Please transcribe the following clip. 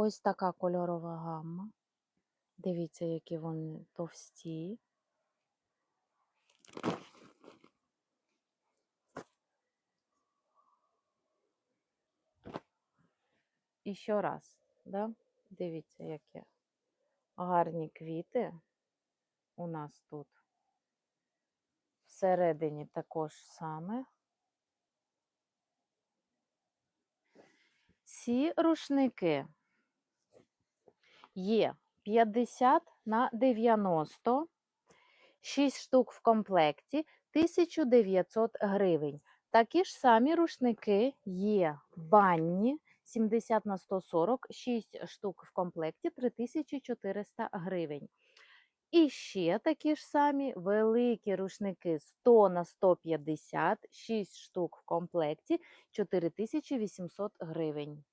ось така кольорова гамма. Дивіться, які вони товсті. І ще раз, да? дивіться, які гарні квіти у нас тут. Всередині також саме. Ці рушники є 50 на 90, 6 штук в комплекті, 1900 гривень. Такі ж самі рушники є банні 70 на 140, 6 штук в комплекті 3400 гривень. І ще такі ж самі великі рушники 100 на 150, 6 штук в комплекті 4800 гривень.